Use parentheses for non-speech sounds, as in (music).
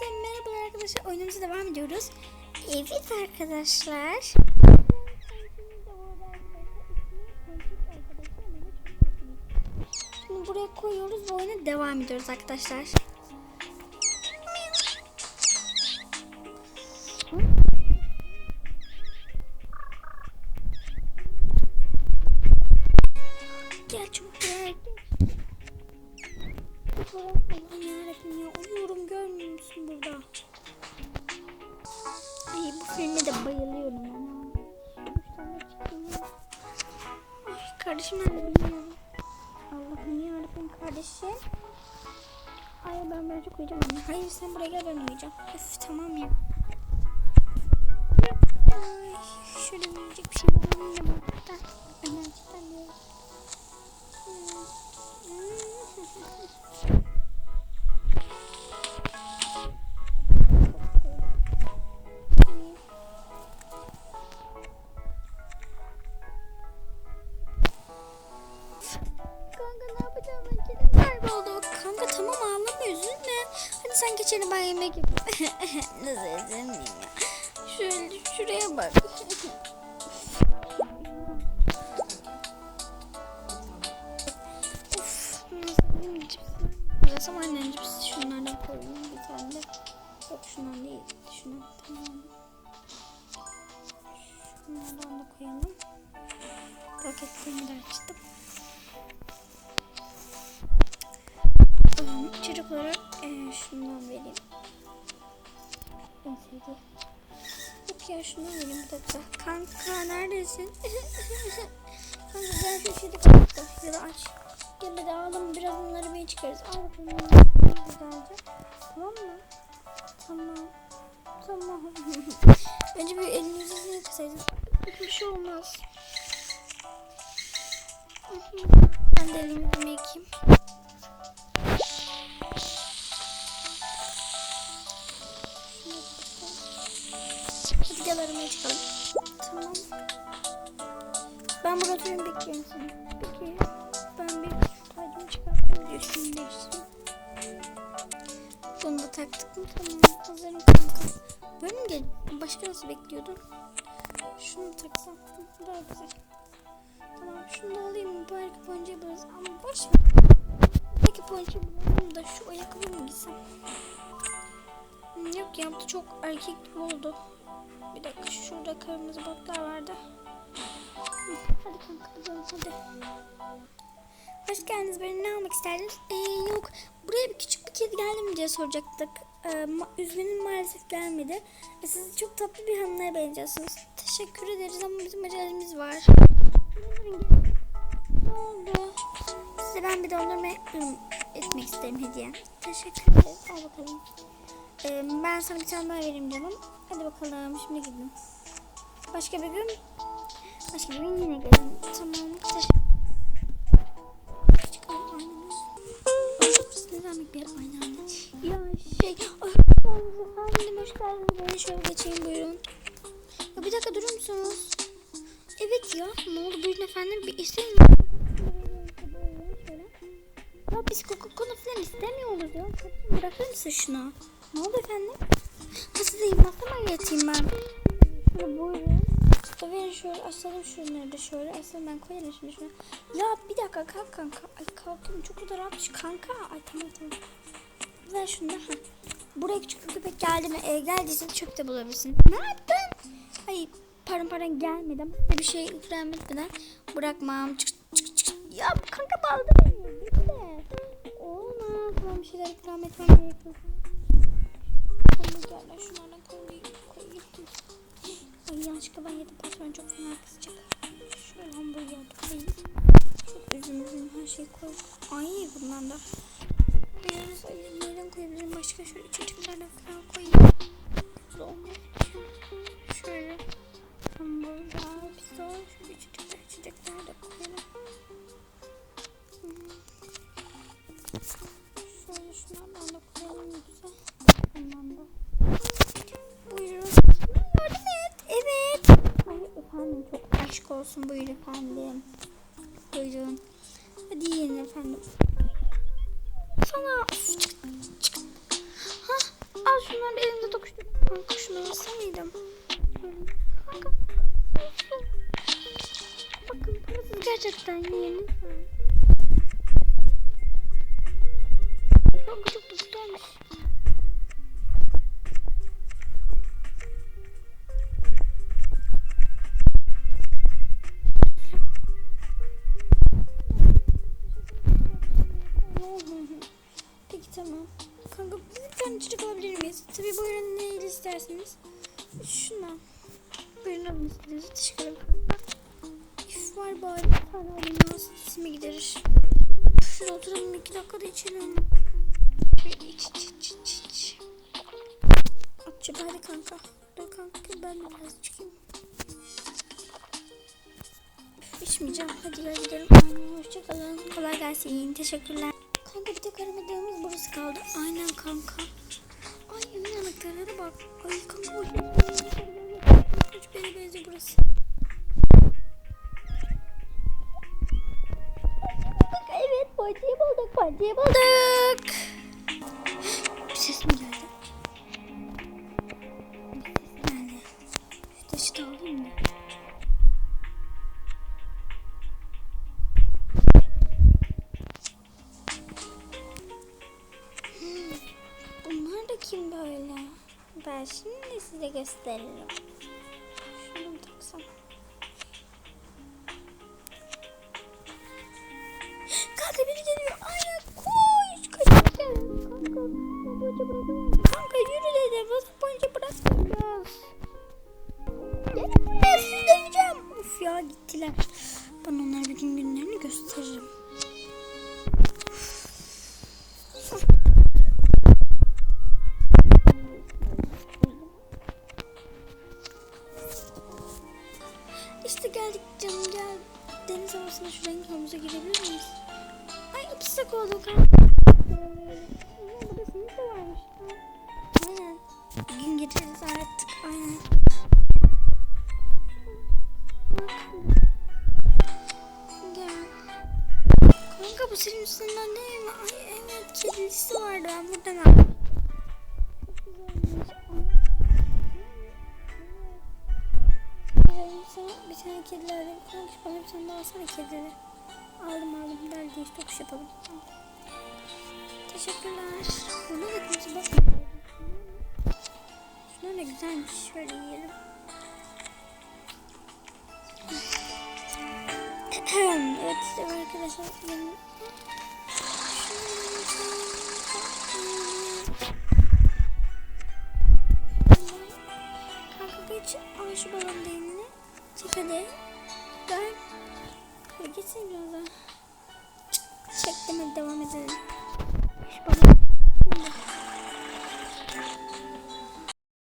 Hepinize merhabalar arkadaşlar. Oyunumuza devam ediyoruz. Evet arkadaşlar. Şimdi buraya koyuyoruz ve oyuna devam ediyoruz arkadaşlar. Filme de bayılıyorum. Ay kardeşim nerede bilmiyorum. Allah'ım yarabbim kardeşim. Ay ben birazcık uyuyacağım. Hayır sen buraya gel ben uyuyacağım. Öf tamam ya. Ay şöyle uyuyacak bir şey bulalım da burada. Ömercikten diyorum. Kanka (laughs) Nasıl üzülmeyeyim ya. Şöyle şuraya bak. Of? Yasam annen cipsi şunlardan koyayım bir tane de. Yok şundan değil. Şundan tamam. Şunlardan da koyalım. Paketlerini de açtım. Olarak eee, şundan vereyim. Sevdiğim. Yok ya şundan vereyim bu da güzel. Kanka neredesin? (laughs) Kanka gel şu şeyde kanka. Ya aç. Gel hadi alalım biraz onları bir çıkarız. Al bakalım güzelce. Tamam mı? Tamam. Tamam. (laughs) Önce bir elinizi yıkasaydın. Bir şey olmaz. Ben de elimi yıkayayım. Gel aramaya çıkalım. Tamam. Ben burada oturuyorum bekliyorum seni. Peki ben bir tacımı çıkartayım diyor şimdi değiştireyim. Bunu da taktık mı? Tamam. Hazırım kanka. Böyle mi gel? Başka nasıl bekliyordun? Şunu taksam. Daha güzel. Tamam şunu da alayım? Belki ponçayı yaparız. Ama boş ver. Belki ponçayı bulalım da şu ayakkabı mı giysem? Yok ya bu çok erkek gibi oldu. Bir dakika şurada kırmızı botlar vardı. Hadi kanka gidelim hadi. Hoş geldiniz. Beni ne almak isterdiniz? Ee, yok. Buraya bir küçük bir kedi geldi mi diye soracaktık. Ee, ma- üzgünüm maalesef gelmedi. Ee, siz çok tatlı bir hanımlara benziyorsunuz. Teşekkür ederiz ama bizim acelemiz var. Ne oldu? Size ben bir dondurma ım, etmek isterim hediye. Teşekkür ederiz. Al bakalım. Ee, ben sana bir tane daha vereyim canım. Hadi bakalım şimdi gidin. Başka bir gün başka bir gün yine gelin. Tamam. Teşekkür Çıkalım aynen. Burası ne demek bir yer aynen. Ya şey. Hoş geldiniz efendim. Hoş geldiniz. Böyle şöyle geçeyim buyurun. Ya bir dakika durur musunuz? Evet ya. Ne oldu buyurun efendim. Bir isteyin. Biz Coca-Cola falan istemiyoruz ya. Bırakır mısın şunu? Ne oldu efendim? Ha size masa mı yatayım ben? Şöyle buyurun. Verin şöyle asalım şunları da şöyle. Asalım ben koyarım şimdi şunu. Ya bir dakika kalk kanka. Ay kalktım çok da rahatmış kanka. Ay tamam tamam. Ver şunu da. Buraya küçük bir köpek geldi mi? E, geldiyse çöpte bulabilirsin. Ne yaptın? Ay param paran gelmedi ama bir şey ikram etmeden bırakmam. Çık çık çık. Ya kanka baldı. Ben bir şeyler ikram etmem gerekiyor. Hamburgerler şunlardan koyayım. koyayım. Ay yanlışlıkla ben yedim. Patron çok fena kızacak. Şöyle hamburger koyayım. Çok üzüm üzüm her şeyi koy. Ay bundan da. Biraz ayırmadan koyabilirim. Başka şöyle içeceklerden falan koyayım. Güzel olmaz. Şöyle hamburger, pizza, şöyle içecekler, içecekler de koyalım. Hmm. Olsun. Buyurun efendim. Buyurun. Hadi yiyin efendim. Sana. Çık, çık. Ha, al şunları elimde tokuştuk. Kanka şunu alsa mıydım? Kanka. Bakın parasız gerçekten yiyin. Kanka Peki tamam. Kanka bir tane çocuk alabilir miyiz? Tabii buyurun neyi isterseniz. Şuna. Buyurun alın istediğinizi. Teşekkür ederim var bari bir tane alayım. Sesimi giderir. Şurada oturalım iki dakikada içelim. Bir iç iç iç iç iç. Hadi kanka. Dur kanka ben de biraz çıkayım. Üf. Hadi gel gidelim. Hoşçakalın. Kolay gelsin. Teşekkürler. Kanka bir tek aramadığımız burası kaldı. Aynen kanka. Ay evin anahtarlara bak. Ay kanka bu Hiç beni benziyor burası. Evet partiyi bulduk partiyi bulduk. Kim böyle? Ben şimdi size gösteririm. Şunu taksam? Islak oldu kanka. Burada sınıf gün getiririz artık. Aynen. Gel. Kanka bu senin üstünden değil? Ay evet kedisi vardı. Ben buradan aldım. Çok güzelmiş. Bir tane kedi alayım. Kanka bana bir tane daha alsana kedili. Aldım aldım. Nerede işte tokuş yapalım. Al. Teşekkürler. Buna da kimse bakmıyor. Şunlar da güzelmiş. Şöyle yiyelim. evet işte arkadaşlar. Benim... Kanka geç. Al şu balon değimini. Çek hadi. Dön. Ya geçsin biraz daha. Çektim hadi devam edelim. Şu bana...